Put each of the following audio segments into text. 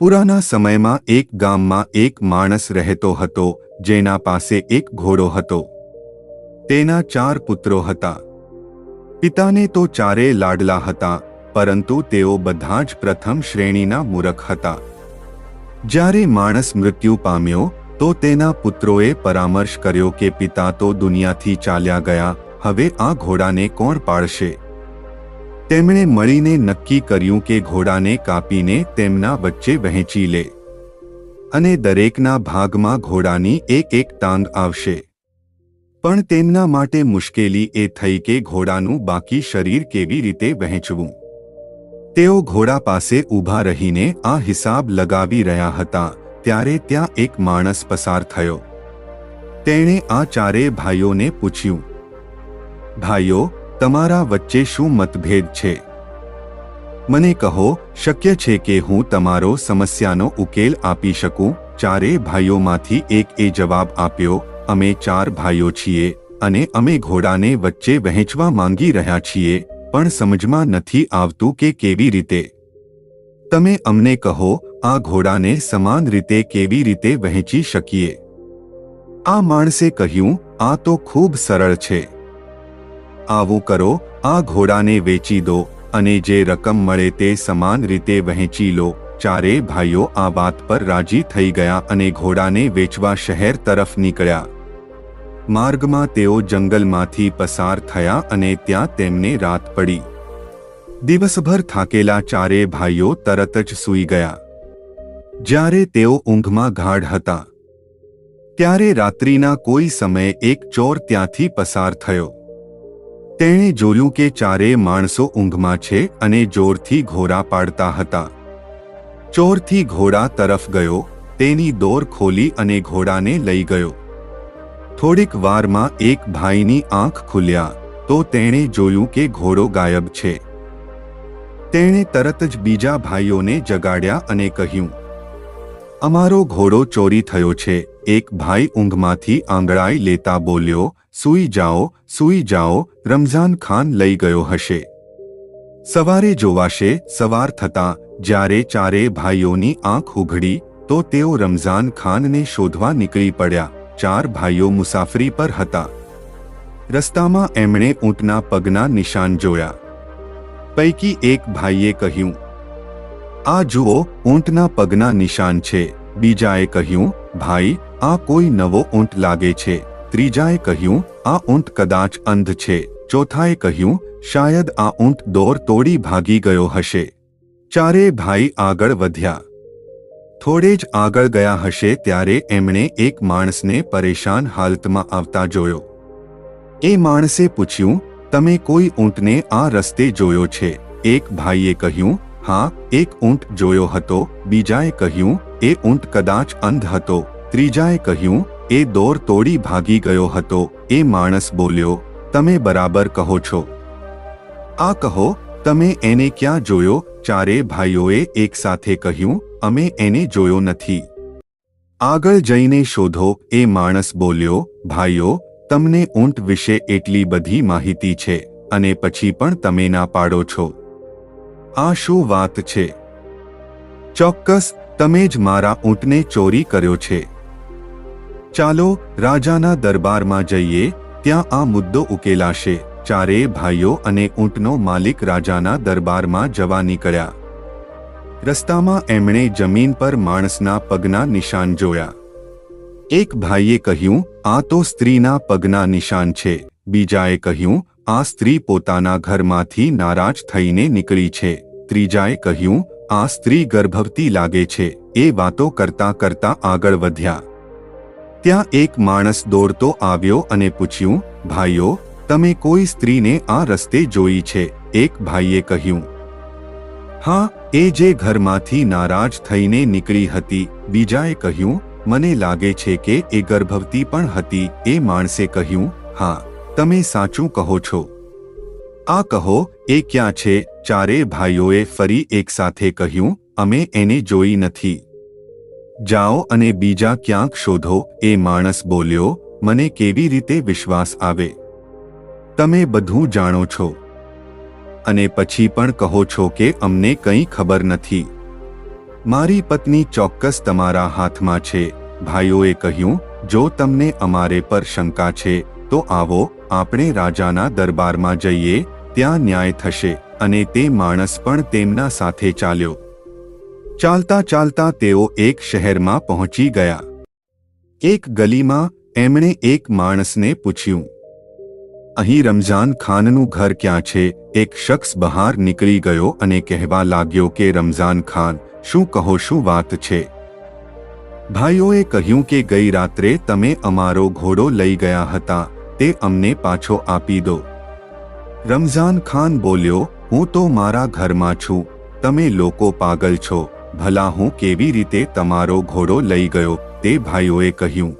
પુરાના સમયમાં એક ગામમાં એક માણસ રહેતો હતો, જેના પાસે એક ઘોડો હતો. તેના ચાર પુત્રો હતા. પિતાને તો ચારે લાડલા હતા, પરંતુ તેઓ બધા જ પ્રથમ શ્રેણીના મૂરખ હતા. જ્યારે માણસ મૃત્યુ પામ્યો, તો તેના પુત્રોએ પરામર્શ કર્યો કે પિતા તો દુનિયાથી ચાલ્યા ગયા, હવે આ ઘોડાને કોણ પાળશે તેમણે મળીને નક્કી કર્યું કે ઘોડાને કાપીને તેમના વચ્ચે વહેંચી લે. અને દરેકના ભાગમાં ઘોડાની એક એક ટાંગ આવશે. પણ તેમના માટે મુશ્કેલી એ થઈ કે ઘોડાનું બાકી શરીર કેવી રીતે વહેંચવું. તેઓ ઘોડા પાસે ઊભા રહીને આ હિસાબ લગાવી રહ્યા હતા, ત્યારે ત્યાં એક માણસ પસાર થયો. તેણે આ ચારેય ભાઈઓને પૂછ્યું, ભાઈઓ તમારા વચ્ચે શું મતભેદ છે? મને કહો, શક્ય છે કે હું તમારો સમસ્યાનો ઉકેલ આપી શકું? ચારે ભાઈઓમાંથી એક એ જવાબ આપ્યો, અમે ચાર ભાઈઓ છીએ અને અમે ઘોડાને વચ્ચે વહેંચવા માંગી રહ્યા છીએ, પણ સમજમાં નથી આવતું કે કેવી રીતે. તમે અમને કહો, આ ઘોડાને સમાન રીતે કેવી રીતે વહેંચી શકીએ? આ માણસે કહ્યું, આ તો ખૂબ સરળ છે. આવું કરો, આ ઘોડાને વેચી દો અને જે રકમ મળે તે સમાન રીતે વહેંચી લો. ચારે ભાઈઓ આ વાત પર રાજી થઈ ગયા અને ઘોડાને વેચવા શહેર તરફ નીકળ્યા. માર્ગમાં તેઓ જંગલમાંથી પસાર થયા અને ત્યાં તેમને રાત પડી. દિવસભર થાકેલા ચારે ભાઈઓ તરત જ સૂઈ ગયા. જ્યારે તેઓ ઊંઘમાં ગાઢ હતા. ત્યારે રાત્રિના કોઈ સમયે એક ચોર ત્યાંથી પસાર થયો. તેણે જોયું કે ચારેય માણસો ઊંઘમાં છે અને જોરથી ઘોડા પાડતા હતા. ચોરથી ઘોડા તરફ ગયો, તેની દોર ખોલી અને ઘોડાને લઈ ગયો. થોડીક વારમાં એક ભાઈની આંખ ખુલ્યા, તો તેણે જોયું કે ઘોડો ગાયબ છે. તેણે તરત જ બીજા ભાઈઓને જગાડ્યા અને કહ્યું, અમારો ઘોડો ચોરી થયો છે. એક ભાઈ ઊંઘમાંથી આંગળાઈ લેતા બોલ્યો, સૂઈ જાઓ સૂઈ જાઓ, રમઝાન ખાન લઈ ગયો હશે. સવારે જોવાશે, સવાર થતાં, જ્યારે ચારે ભાઈઓની આંખ ઉઘડી, તો તેઓ રમઝાન ખાનને શોધવા નીકળી પડ્યા, ચાર ભાઈઓ મુસાફરી પર હતા. રસ્તામાં એમણે ઊંટના પગના નિશાન જોયા. પૈકી એક ભાઈએ કહ્યું, આ જુઓ, ઊંટના પગના નિશાન છે. બીજાએ કહ્યું, ભાઈ આ કોઈ નવો ઊંટ લાગે છે. ત્રીજાએ કહ્યું, આ ઊંટ કદાચ અંધ છે. ચોથાએ કહ્યું, શાયદ આ ઊંટ દોર તોડી ભાગી ગયો હશે. ચારે ભાઈ આગળ વધ્યા. થોડે જ આગળ ગયા હશે ત્યારે એમણે એક માણસને પરેશાન હાલતમાં આવતા જોયો. એ માણસે પૂછ્યું, તમે કોઈ ઊંટને આ રસ્તે જોયો છે? એક ભાઈએ કહ્યું, હા. એક ઊંટ જોયો હતો. બીજાએ કહ્યું, એ ઊંટ કદાચ અંધ હતો. ત્રીજાએ કહ્યું, એ દોર તોડી ભાગી ગયો હતો. એ માણસ બોલ્યો, તમે બરાબર કહો છો. આ કહો, તમે એને ક્યાં જોયો? ચારે ભાઈઓએ એકસાથે કહ્યું, અમે એને જોયો નથી. આગળ જઈને શોધો, એ માણસ બોલ્યો, ભાઈઓ, તમને ઊંટ વિશે એટલી બધી માહિતી છે અને પછી પણ તમે ના પાડો છો. આ શું વાત છે? ચોક્કસ, તમે જ મારા ઊંટને ચોરી કર્યો છે. ચાલો રાજાના દરબારમાં જઈએ, ત્યાં આ મુદ્દો ઉકેલાશે. ચારેય ભાઈઓ અને ઊંટનો માલિક રાજાના દરબારમાં જવા નીકળ્યા. રસ્તામાં એમણે જમીન પર માણસના પગના નિશાન જોયા. એક ભાઈએ કહ્યું, આ તો સ્ત્રીના પગના નિશાન છે. બીજાએ કહ્યું, આ સ્ત્રી પોતાના ઘરમાંથી નારાજ થઈને નીકળી છે. ત્રીજાએ કહ્યું, આ સ્ત્રી ગર્ભવતી લાગે છે. એ વાતો કરતા કરતા આગળ વધ્યા. ત્યાં એક માણસ દોડતો આવ્યો અને પૂછ્યું, ભાઈઓ, તમે કોઈ સ્ત્રીને આ રસ્તે જોઈ છે? એક ભાઈએ કહ્યું, હા, એ જે ઘરમાંથી નારાજ થઈને નીકળી હતી. બીજાએ કહ્યું, મને લાગે છે કે એ ગર્ભવતી પણ હતી. એ માણસે કહ્યું, હા, તમે સાચું કહો છો. આ કહો, એ ક્યાં છે? ચારે ભાઈઓએ ફરી એકસાથે કહ્યું, અમે એને જોઈ નથી. જાઓ અને બીજા ક્યાંક શોધો. એ માણસ બોલ્યો, મને કેવી રીતે વિશ્વાસ આવે? તમે બધું જાણો છો. અને પછી પણ કહો છો કે, અમને કંઈ ખબર નથી. મારી પત્ની ચોક્કસ તમારા હાથમાં છે. ભાઈઓએ કહ્યું, જો તમને અમારે પર શંકા છે, તો આવો, આપણે રાજાના દરબારમાં જઈએ, ત્યાં ન્યાય થશે. અને તે માણસ પણ તેમના સાથે ચાલ્યો. ચાલતા ચાલતા તેઓ એક શહેરમાં પહોંચી ગયા. એક ગલીમાં એમણે એક માણસને પૂછ્યું, અહીં રમઝાન ખાનનું ઘર ક્યાં છે? એક શખ્સ બહાર નીકળી ગયો અને કહેવા લાગ્યો કે, રમઝાન ખાન, શું કહો, શું વાત છે? ભાઈઓએ કહ્યું કે ગઈ રાત્રે તમે અમારો ઘોડો લઈ ગયા હતા, તે અમને પાછો આપી દો. રમઝાન ખાન બોલ્યો, હું તો મારા ઘરમાં છું, તમે લોકો પાગલ છો. ભલા હું કેવી રીતે તમારો ઘોડો લઈ ગયો તે ભાઈઓએ કહ્યું.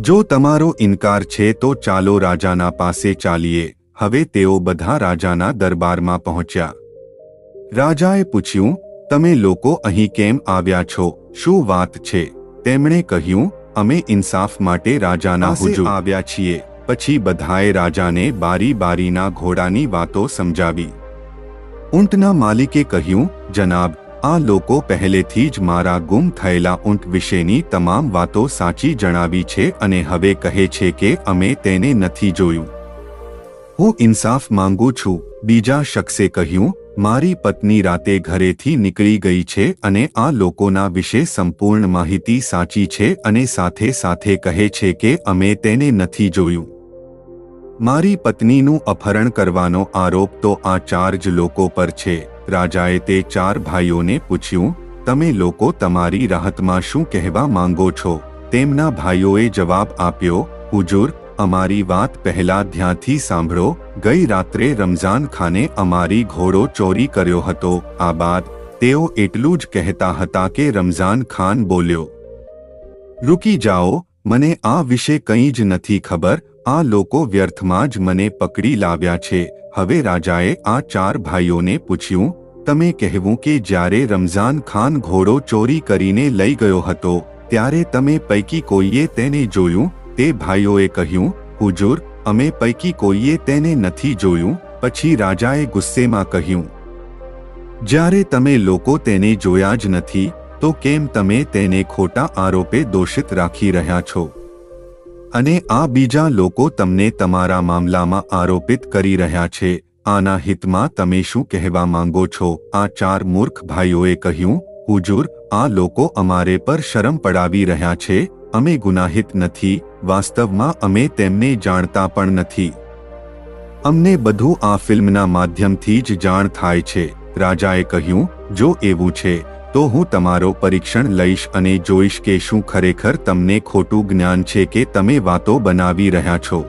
જો તમારો ઇનકાર છે તો ચાલો રાજાના પાસે ચાલીએ. હવે તેઓ બધા રાજાના દરબારમાં પહોંચ્યા. રાજાએ પૂછ્યું તમે લોકો અહીં કેમ આવ્યા છો? શું વાત છે? તેમણે કહ્યું અમે ઇન્સાફ માટે રાજાના હુજુ આવ્યા છીએ. પછી બધાએ રાજાને બારી બારીના ઘોડાની વાતો સમજાવી. ઊંટના માલિકે કહ્યું જનાબ આ લોકો પહેલેથી જ મારા ગુમ થયેલા ઊંટ વિશેની તમામ વાતો સાચી જણાવી છે અને હવે કહે છે કે અમે તેને નથી જોયું. હું ઇન્સાફ માંગુ છું. બીજા શખ્સે કહ્યું, મારી પત્ની રાતે ઘરેથી નીકળી ગઈ છે અને આ લોકોના વિશે સંપૂર્ણ માહિતી સાચી છે અને સાથે સાથે કહે છે કે અમે તેને નથી જોયું. મારી પત્નીનું અપહરણ કરવાનો આરોપ તો આ ચાર જ લોકો પર છે. રાજાએ તે ચાર ભાઈઓને પૂછ્યું, તમે લોકો તમારી રાહતમાં શું કહેવા માંગો છો? તેમના ભાઈઓએ જવાબ આપ્યો, હુજુર, અમારી વાત પહેલા ધ્યાનથી સાંભળો. ગઈ રાત્રે રમઝાન ખાને અમારી ઘોડો ચોરી કર્યો હતો. આ બાદ તેઓ એટલું જ કહેતા હતા કે રમઝાન ખાન બોલ્યો. રૂકી જાઓ મને આ વિશે કંઈ જ નથી ખબર, આ લોકો વ્યર્થમાં જ મને પકડી લાવ્યા છે. હવે રાજાએ આ ચાર ભાઈઓને પૂછ્યું, તમે કહેવું કે જ્યારે રમઝાન ખાન ઘોડો ચોરી કરીને લઈ ગયો હતો, ત્યારે તમે પૈકી કોઈએ તેને જોયું? તે ભાઈઓએ કહ્યું, હુજુર, અમે પૈકી કોઈએ તેને નથી જોયું. પછી રાજાએ ગુસ્સેમાં કહ્યું, જ્યારે તમે લોકો તેને જોયા જ નથી તો કેમ તમે તેને ખોટા આરોપે દોષિત રાખી રહ્યા છો? અને આ બીજા લોકો તમને તમારા મામલામાં આરોપિત કરી રહ્યા છે. આના હિતમાં તમે શું કહેવા માંગો છો? આ ચાર મૂર્ખ ભાઈઓએ કહ્યું, હુજુર, આ લોકો અમારે પર શરમ પડાવી રહ્યા છે. અમે ગુનાહિત નથી. વાસ્તવમાં અમે તેમને જાણતા પણ નથી. અમને બધું આ ફિલ્મના માધ્યમથી જ જાણ થાય છે. રાજાએ કહ્યું, જો એવું છે તો હું તમારો પરીક્ષણ લઈશ અને જોઈશ કે શું ખરેખર તમને ખોટું જ્ઞાન છે કે તમે વાતો બનાવી રહ્યા છો.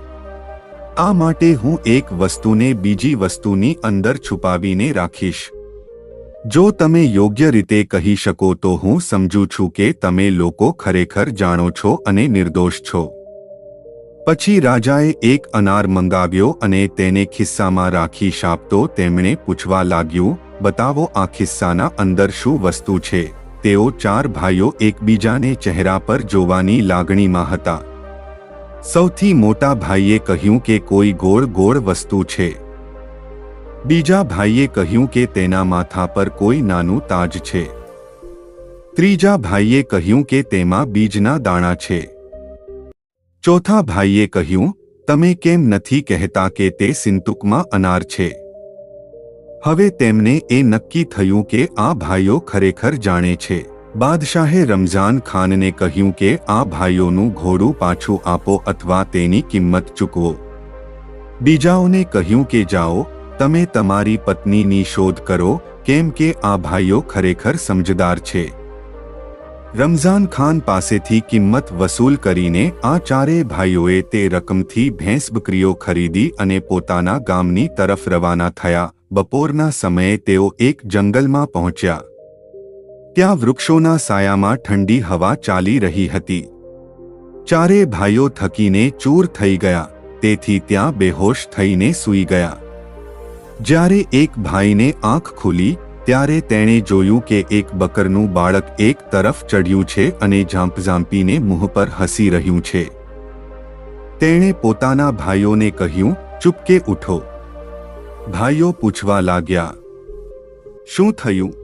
આ માટે હું એક વસ્તુને બીજી વસ્તુની અંદર છુપાવીને રાખીશ. જો તમે યોગ્ય રીતે કહી શકો તો હું સમજુ છું કે તમે લોકો ખરેખર જાણો છો અને નિર્દોષ છો. પછી રાજાએ એક અનાર મંગાવ્યો અને તેને ખિસ્સામાં રાખી શાપતો તેમણે પૂછવા લાગ્યું, બતાવો આ ખિસ્સાના અંદર શું વસ્તુ છે? તેઓ ચાર ભાઈઓ એકબીજાને ચહેરા પર જોવાની લાગણીમાં હતા. સૌથી મોટા ભાઈએ કહ્યું કે કોઈ ગોળ ગોળ વસ્તુ છે. બીજા ભાઈએ કહ્યું કે તેના માથા પર કોઈ નાનું તાજ છે. ત્રીજા ભાઈએ કહ્યું કે તેમાં બીજના દાણા છે. ચોથા ભાઈએ કહ્યું, તમે કેમ નથી કહેતા કે તે સિંતુકમાં અનાર છે? હવે તેમને એ નક્કી થયું કે આ ભાઈઓ ખરેખર જાણે છે. બાદશાહે રમઝાન ખાનને કહ્યું કે, આ ભાઈઓનું ઘોડું પાછું આપો અથવા તેની કિંમત ચૂકવો. બીજાઓને કહ્યું કે, જાઓ, તમે તમારી પત્નીની શોધ કરો, કેમ કે આ ભાઈઓ ખરેખર સમજદાર છે. રમઝાન ખાન પાસેથી કિંમત વસૂલ કરીને આ ચારેય ભાઈઓએ તે રકમથી ભેંસ બકરીઓ ખરીદી અને પોતાના ગામની તરફ રવાના થયા. બપોરના સમયે તેઓ એક જંગલમાં પહોંચ્યા. ત્યાં વૃક્ષોના સાયામાં ઠંડી હવા ચાલી રહી હતી. ચારે ભાઈઓ થકીને ચૂર થઈ ગયા. તેથી ત્યાં બેહોશ થઈને સૂઈ ગયા. જ્યારે એક ભાઈને આંખ ખુલી ત્યારે તેણે જોયું કે એક બકરનું બાળક એક તરફ ચડ્યું છે અને ઝાંપઝાંપીને મુંહ પર હસી રહ્યું છે. તેણે પોતાના ભાઈઓને કહ્યું ચૂપકે ઉઠો. ભાઈઓ પૂછવા લાગ્યા, શું થયું?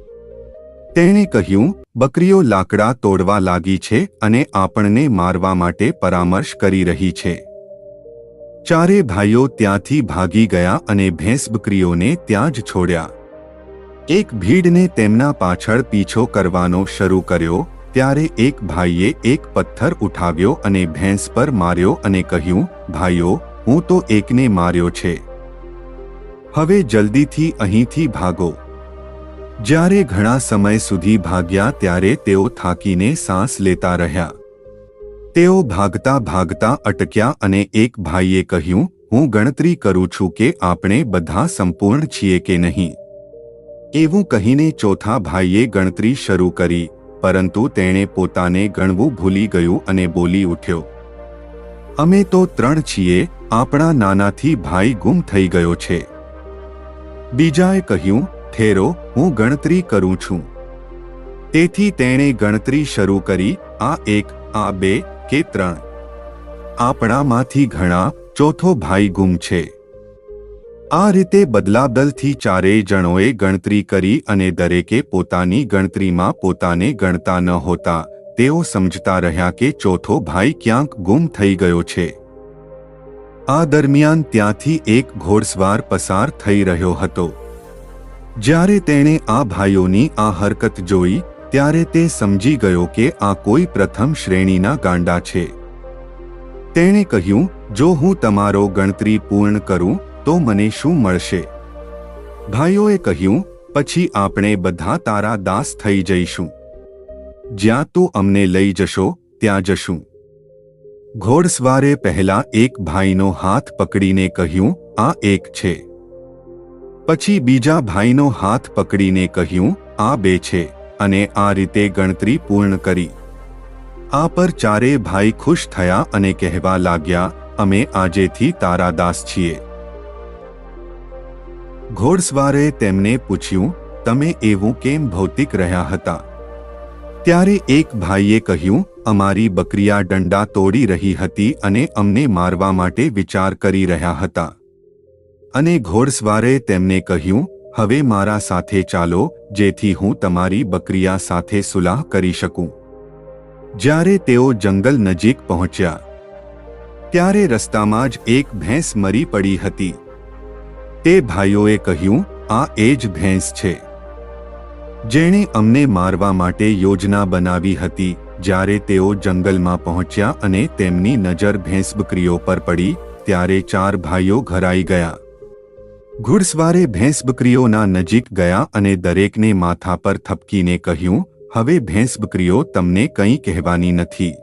તેણે કહ્યું, બકરીઓ લાકડા તોડવા લાગી છે અને આપણને મારવા માટે પરામર્શ કરી રહી છે. ચારે ભાઈઓ ત્યાંથી ભાગી ગયા અને ભેંસ બકરીઓને ત્યાં જ છોડ્યા. એક ભીડને તેમના પાછળ પીછો કરવાનો શરૂ કર્યો, ત્યારે એક ભાઈએ એક પથ્થર ઉઠાવ્યો અને ભેંસ પર માર્યો અને કહ્યું, ભાઈઓ, હું તો એકને માર્યો છે. હવે જલ્દીથી અહીંથી ભાગો. જ્યારે ઘણા સમય સુધી ભાગ્યા ત્યારે તેઓ થાકીને સાંસ લેતા રહ્યા. તેઓ ભાગતા ભાગતા અટક્યા અને એક ભાઈએ કહ્યું, હું ગણતરી કરું છું કે આપણે બધા સંપૂર્ણ છીએ કે નહીં. એવું કહીને ચોથા ભાઈએ ગણતરી શરૂ કરી, પરંતુ તેણે પોતાને ગણવું ભૂલી ગયું અને બોલી ઉઠ્યો, અમે તો ત્રણ છીએ, આપણા નાનાથી ભાઈ ગુમ થઈ ગયો છે. બીજાએ કહ્યું, ઠેરો, હું ગણતરી કરું છું. તેથી તેણે ગણતરી શરૂ કરી, આ એક, આ બે કે ત્રણ. આપણામાંથી ઘણા ચોથો ભાઈ ગુમ છે. આ રીતે બદલાબદલથી ચારેય જણોએ ગણતરી કરી અને દરેકે પોતાની ગણતરીમાં પોતાને ગણતા ન હોતા, તેઓ સમજતા રહ્યા કે ચોથો ભાઈ ક્યાંક ગુમ થઈ ગયો છે. આ દરમિયાન ત્યાંથી એક ઘોડસવાર પસાર થઈ રહ્યો હતો. જ્યારે તેણે આ ભાઈઓની આ હરકત જોઈ, ત્યારે તે સમજી ગયો કે આ કોઈ પ્રથમ શ્રેણીના ગાંડા છે. તેણે કહ્યું, જો હું તમારો ગણતરી પૂર્ણ કરું તો મને શું મળશે? ભાઈઓએ કહ્યું, પછી આપણે બધા તારા દાસ થઈ જઈશું. જ્યાં તું અમને લઈ જશો, ત્યાં જશું. ઘોડસવારે પહેલા એક ભાઈનો હાથ પકડીને કહ્યું, આ એક છે. પછી બીજા ભાઈનો હાથ પકડીને કહ્યું, આ બે છે. અને આ રીતે ગણતરી પૂર્ણ કરી. આ પર ચારે ભાઈ ખુશ થયા અને કહેવા લાગ્યા, અમે આજેથી તારા દાસ છીએ. ઘોડસવારે તેમને પૂછ્યું, તમે એવું કેમ ભૌતિક રહ્યા હતા? ત્યારે એક ભાઈએ કહ્યું, અમારી બકરીયા દંડા તોડી રહી હતી અને અમને મારવા માટે વિચાર કરી રહ્યા હતા. અને ઘોડસવારે તેમને કહ્યું, હવે મારા સાથે ચાલો, જેથી હું તમારી બકરીયા સાથે સુલાહ કરી શકું. જ્યારે તેઓ જંગલ નજીક પહોંચ્યા, ત્યારે રસ્તામાં જ એક ભેંસ મરી પડી હતી. તે ભાઈઓએ કહ્યું, આ એ જ ભેંસ છે. જેણે અમને મારવા માટે યોજના બનાવી હતી, જ્યારે તેઓ જંગલમાં પહોંચ્યા અને તેમની નજર ભેંસ બકરીઓ પર પડી, ત્યારે ચાર ભાઈઓ ઘરાઈ ગયા. ઘુડસવારે ભેંસ બકરીઓના નજીક ગયા અને દરેકને માથા પર થપકીને કહ્યું, હવે ભેંસ બકરીઓ તમને કંઈ કહેવાની નથી.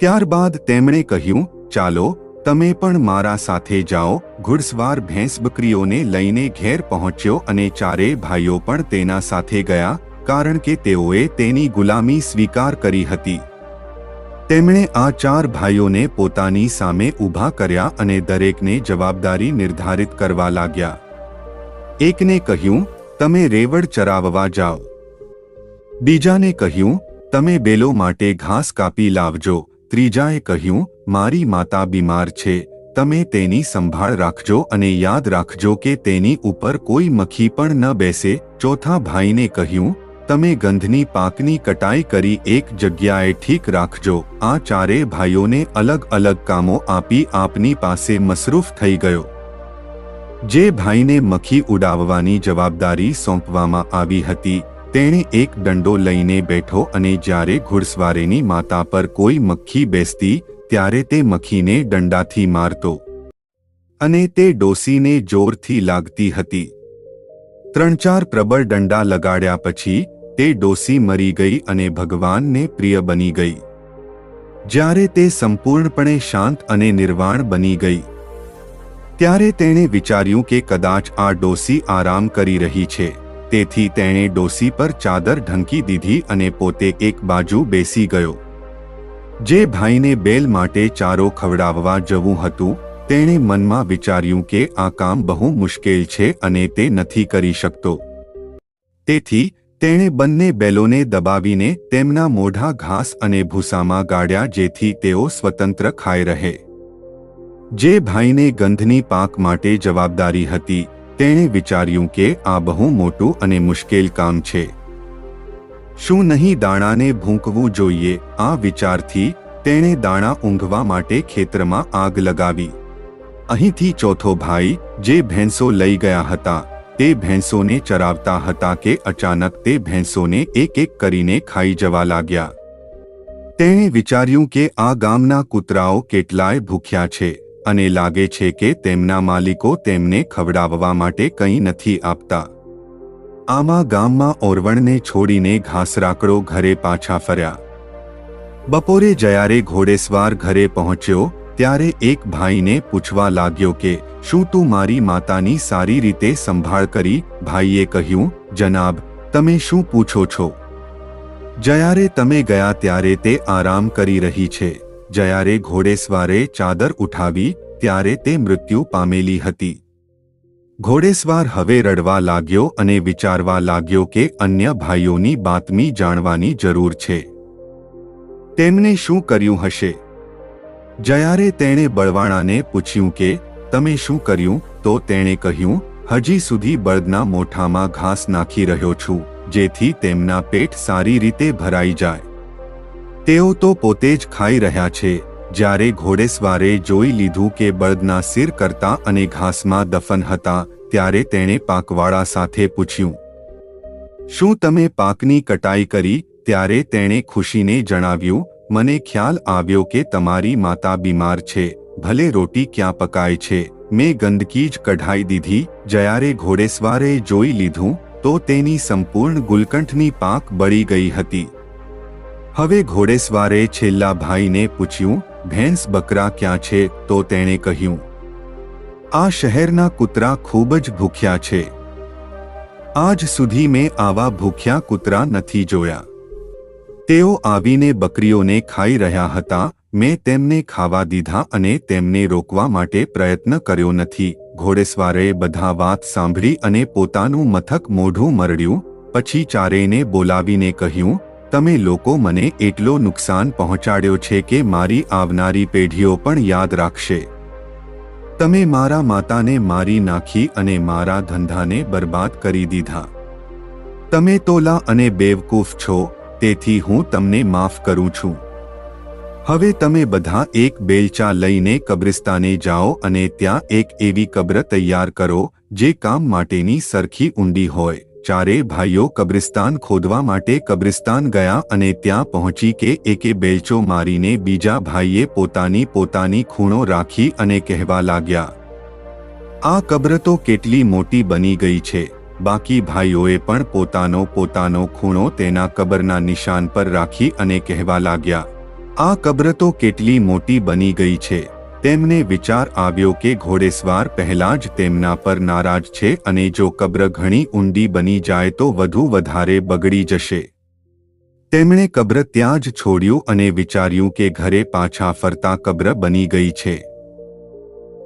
ત્યારબાદ તેમણે કહ્યું, ચાલો તમે પણ મારા સાથે જાઓ, ઘુડસવાર ભેંસ બકરીઓને લઈને ઘેર પહોંચ્યો અને ચારેય ભાઈઓ પણ તેના સાથે ગયા, કારણ કે તેઓએ તેની ગુલામી સ્વીકાર કરી હતી. તેમણે આ ચાર ભાઈઓને પોતાની સામે ઊભા કર્યા અને દરેકને જવાબદારી નિર્ધારિત કરવા લાગ્યા. એકને કહ્યું, તમે રેવડ ચરાવવા જાઓ. બીજાને કહ્યું, તમે બેલો માટે ઘાસ કાપી લાવજો. ત્રીજાએ કહ્યું મારી માતા બીમાર છે, તમે તેની સંભાળ રાખજો અને યાદ રાખજો કે તેની ઉપર કોઈ મખી પણ ન બેસે, ચોથા ભાઈને કહ્યું, તમે ગંધની પાકની કટાઈ કરી એક જગ્યાએ ઠીક રાખજો. આ ચારે ભાઈઓને અલગ અલગ કામો આપી આપની પાસે મસરૂફ થઈ ગયો. જે ભાઈને મખી ઉડાવવાની જવાબદારી સોંપવામાં આવી હતી, તેણે એક દંડો લઈને બેઠો અને જ્યારે ઘુડસવારેની માતા પર કોઈ મક્ખી બેસતી ત્યારે તે મખીને દંડાથી મારતો અને તે ડોસીને જોરથી લાગતી હતી. ત્રણ ચાર પ્રબળ દંડા લગાડ્યા પછી તે ડોસી મરી ગઈ અને ભગવાનને પ્રિય બની ગઈ. જ્યારે તે સંપૂર્ણપણે શાંત અને નિર્વાણ બની ગઈ. ત્યારે તેણે વિચાર્યું કે કદાચ આ ડોસી આરામ કરી રહી છે. તેથી તેણે ડોસી પર ચાદર ઢંકી દીધી અને પોતે એક બાજુ બેસી ગયો. જે ભાઈને બેલ માટે ચારો ખવડાવવા જવું હતું, તેણે મનમાં વિચાર્યું કે આ કામ બહુ મુશ્કેલ છે અને તે નથી કરી શકતો. તેથી, તેણે બંને બેલોને દબાવીને તેમના મોઢા ઘાસ અને ભૂસામાં ગાળ્યા જેથી તેઓ સ્વતંત્ર ખાઈ રહે. જે ભાઈને ગંધની પાક માટે જવાબદારી હતી, તેણે વિચાર્યું કે આ બહુ મોટું અને મુશ્કેલ કામ છે. શું નહીં દાણાને ભૂંકવું જોઈએ? આ વિચારથી તેણે દાણા ઊંઘવા માટે ખેતરમાં આગ લગાવી. અહીંથી ચોથો ભાઈ, જે ભેંસો લઈ ગયા હતા, તે ભેંસોને ચરાવતા હતા કે અચાનક તે ભેંસોને એક એક કરીને ખાઈ જવા લાગ્યા. તેણે વિચાર્યું કે આ ગામના કૂતરાઓ કેટલાય ભૂખ્યા છે અને લાગે છે કે તેમના માલિકો તેમને ખવડાવવા માટે કંઈ નથી આપતા. આમાં ગામમાં ઓરવણને છોડીને ઘાસરાકડો ઘરે પાછા ફર્યા. બપોરે જયારે ઘોડેસવાર ઘરે પહોંચ્યો, ત્યારે એક ભાઈને પૂછવા લાગ્યો કે, શું તું મારી માતાની સારી રીતે સંભાળ કરી? ભાઈએ કહ્યું, જનાબ, તમે શું પૂછો છો? જયારે તમે ગયા ત્યારે તે આરામ કરી રહી છે. જયારે ઘોડેસવારે ચાદર ઉઠાવી, ત્યારે તે મૃત્યુ પામેલી હતી. ઘોડેસવાર હવે રડવા લાગ્યો અને વિચારવા લાગ્યો કે અન્ય ભાઈઓની બાતમી જાણવાની જરૂર છે. તેમણે શું કર્યું હશે? જયારે તેણે બળવાણાને પૂછ્યું કે, તમે શું કર્યું? તો તેણે કહ્યું, હજી સુધી બળદના મોઠામાં ઘાસ નાખી રહ્યો છું, જેથી તેમના પેટ સારી રીતે ભરાઈ જાય. તેઓ તો પોતે જ ખાઈ રહ્યા છે. જ્યારે ઘોડેસવારે જોઈ લીધું કે બળદના સિર કરતા અને ઘાસમાં દફન હતા, ત્યારે તેણે પાકવાળા સાથે પૂછ્યું, શું તમે પાકની કટાઈ કરી? ત્યારે તેણે ખુશીને જણાવ્યું, મને ખ્યાલ આવ્યો કે તમારી માતા બીમાર છે, ભલે રોટી ક્યાં પકાય છે, મેં ગંદકી જ કઢાઈ દીધી, જયારે ઘોડેસવારે જોઈ લીધું, તો તેની સંપૂર્ણ ગુલકંઠની પાક બળી ગઈ હતી. હવે ઘોડેસવારે છેલ્લા ભાઈને પૂછ્યું ભેંસ બકરા ક્યાં છે તો તેણે કહ્યું, આ શહેરના કૂતરા ખૂબ જ ભૂખ્યા છે. આજ સુધી મેં આવા ભૂખ્યા કૂતરા નથી જોયા. તેઓ આવીને બકરીઓને ખાઈ રહ્યા હતા, મેં તેમને ખાવા દીધા અને તેમને રોકવા માટે પ્રયત્ન કર્યો નથી. ઘોડેસવારે બધા વાત સાંભળી અને પોતાનું મથક મોઢું મરડ્યું, પછી ચારેયને બોલાવીને કહ્યું તમે લોકો મને એટલો નુકસાન પહોંચાડ્યો છે કે મારી આવનારી પેઢીઓ પણ યાદ રાખશે. તમે મારા માતાને મારી નાખી અને મારા ધંધાને બરબાદ કરી દીધા. તમે તોલા અને બેવકૂફ છો, તેથી હું તમને માફ કરું છું. હવે તમે બધા એક બેલચા લઈને કબ્રિસ્તાને જાઓ અને ત્યાં એક એવી કબ્ર તૈયાર કરો, જે કામ માટેની સરખી ઊંડી હોય. ચારે ભાઈઓ કબ્રિસ્તાન ખોદવા માટે કબ્રિસ્તાન ગયા અને ત્યાં પહોંચી કે એકે બેલચો મારીને બીજા ભાઈએ પોતાની પોતાની ખૂણો રાખી અને કહેવા લાગ્યા, આ કબ્ર તો કેટલી મોટી બની ગઈ છે. બાકી ભાઈઓએ પણ પોતાનો પોતાનો ખૂણો તેના કબરના નિશાન પર રાખી અને કહેવા લાગ્યા, આ કબ્ર તો કેટલી મોટી બની ગઈ છે. તેમને વિચાર આવ્યો કે ઘોડેસવાર પહેલા જ તેમના પર નારાજ છે અને જો કબ્ર ઘણી ઊંડી બની જાય તો વધુ વધારે બગડી જશે. તેમણે કબ્ર ત્યાં જ છોડ્યું અને વિચાર્યું કે ઘરે પાછા ફરતા કબ્ર બની ગઈ છે.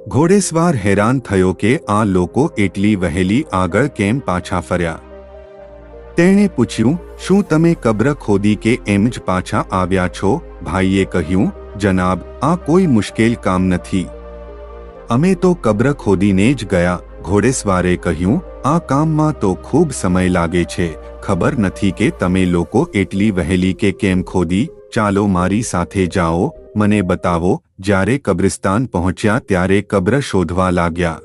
ઘોડેસવાર હેરાન થયો કે આ લોકો એટલી વહેલી આગળ કેમ પાછા ફર્યા? તેણે પૂછ્યું, શું તમે કબ્ર ખોદી કે એમ જ પાછા આવ્યા છો? ભાઈએ કહ્યું જનાબ, આ કોઈ મુશ્કેલ કામ નથી. અમે તો કબ્ર ખોદીને જ ગયા ઘોડેસવારે કહ્યું, આ કામમાં તો ખૂબ સમય લાગે છે, ખબર નથી કે તમે લોકો એટલી વહેલી કે કેમ ખોદી, ચાલો મારી સાથે જાઓ, મને બતાવો, જ્યારે કબ્રિસ્તાન પહોંચ્યા ત્યારે કબ્ર શોધવા લાગ્યા.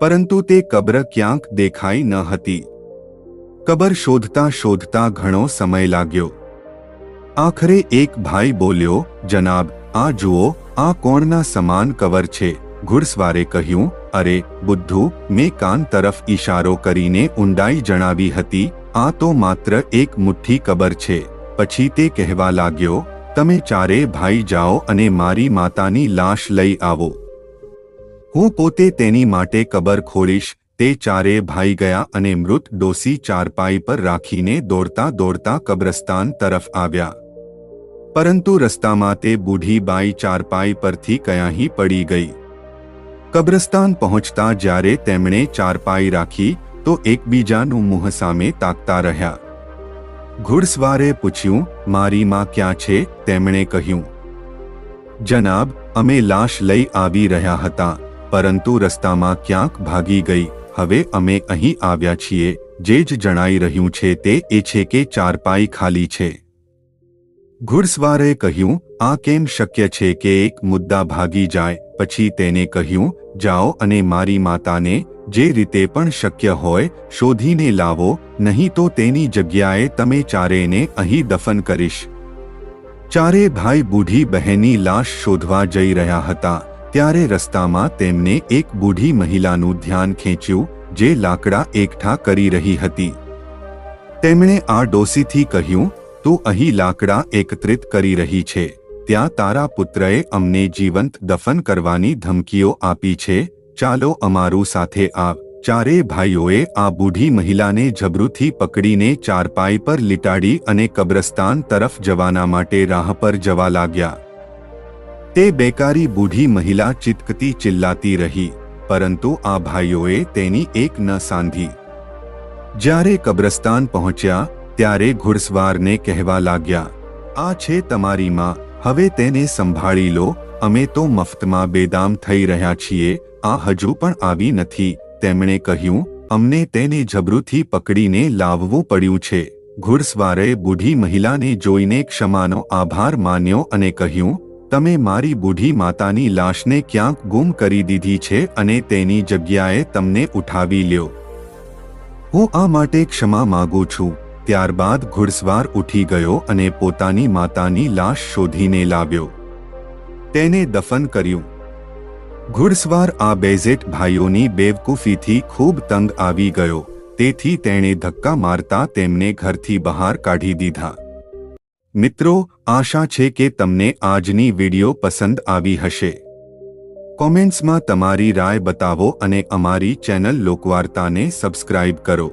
પરંતુ તે કબ્ર ક્યાંક દેખાઈ ન હતી. કબર શોધતા શોધતા ઘણો સમય લાગ્યો. આખરે એક ભાઈ બોલ્યો, જનાબ, આ જુઓ, આ કોણના સમાન કવર છે. ઘુડસવારે કહ્યું, અરે, બુદ્ધુ, મેં કાન તરફ ઈશારો કરીને ઊંડાઈ જણાવી હતી, આ તો માત્ર એક મુઠ્ઠી કબર છે. પછી તે કહેવા લાગ્યો, તમે ચારે ભાઈ જાઓ અને મારી માતાની લાશ લઈ આવો. હું પોતે તેની માટે કબર ખોલીશ. તે ચારે ભાઈ ગયા અને મૃત ડોસી ચારપાઈ પર રાખીને દોડતા દોડતા કબ્રસ્તાન તરફ આવ્યા. પરંતુ રસ્તામાં તે બુઢી બાઈ ચારપાઈ પરથી કયાહી પડી ગઈ. કબ્રસ્તાન પહોંચતા જ્યારે તેમણે ચારપાઈ રાખી, તો એકબીજાનું મુંહ સામે તાકતા રહ્યા. ઘુડસવારે પૂછ્યું, મારી માં ક્યાં છે? તેમણે કહ્યું, જનાબ, અમે લાશ લઈ આવી રહ્યા હતા, પરંતુ રસ્તામાં ક્યાંક ભાગી ગઈ. હવે અમે અહીં આવ્યા છીએ. જે જ જણાઈ રહ્યું છે તે એ છે કે ચારપાઈ ખાલી છે. ઘુડસવારે કહ્યું, આ કેમ શક્ય છે કે એક મુદ્દા ભાગી જાય, પછી તેને કહ્યું, જાઓ અને મારી માતાને જે રીતે પણ શક્ય હોય, શોધીને લાવો, નહીં તો તેની જગ્યાએ તમે ચારેયને અહીં દફન કરીશ. ચારે ભાઈ બૂઢી બહેનની લાશ શોધવા જઈ રહ્યા હતા, ત્યારે રસ્તામાં તેમને એક બૂઢી મહિલાનું ધ્યાન ખેંચ્યું, જે લાકડા એકઠા કરી રહી હતી. તેમણે આ ડોસીથી કહ્યું તું અહીં લાકડા એકત્રિત કરી રહી છે. ત્યાં તારા પુત્રએ અમને જીવંત દફન કરવાની ધમકીઓ આપી છે. ચાલો અમારું સાથે આવ. ચારે ભાઈઓએ આ બૂઢી મહિલાને જબરૂથી પકડીને ચારપાઈ પર લીટાડી અને કબ્રસ્તાન તરફ જવાના માટે રાહ પર જવા લાગ્યા. તે બેકારી બૂઢી મહિલા ચિતકતી ચિલ્લાતી રહી, પરંતુ આ ભાઈઓએ તેની એક ન સાંધી. જ્યારે કબ્રસ્તાન પહોંચ્યા ત્યારે ઘુડસવારને કહેવા લાગ્યા, આ છે તમારી માં, હવે તેને સંભાળી લો, અમે તો મફતમાં બેદામ થઈ રહ્યા છીએ, આ હજુ પણ આવી નથી. તેમણે કહ્યું, અમને તેને જબરૂથી પકડીને લાવવું પડ્યું છે. ઘુડસવારે બુઢી મહિલાને જોઈને ક્ષમાનો આભાર માન્યો અને કહ્યું, તમે મારી બુઢી માતાની લાશને ક્યાંક ગુમ કરી દીધી છે અને તેની જગ્યાએ તમને ઉઠાવી લ્યો. હું આ માટે ક્ષમા માગું છું. ત્યારબાદ ઘુડસવાર ઉઠી ગયો અને પોતાની માતાની લાશ શોધીને લાવ્યો. તેને દફન કર્યું. ઘુડસવાર આ બેઝેટ ભાઈઓની બેવકૂફીથી ખૂબ તંગ આવી ગયો, તેથી તેણે ધક્કા મારતા તેમને ઘરથી બહાર કાઢી દીધા. મિત્રો, આશા છે કે તમને આજની વિડિયો પસંદ આવી હશે. કોમેન્ટ્સમાં તમારી રાય બતાવો અને અમારી ચેનલ લોકવાર્તાને સબસ્ક્રાઇબ કરો.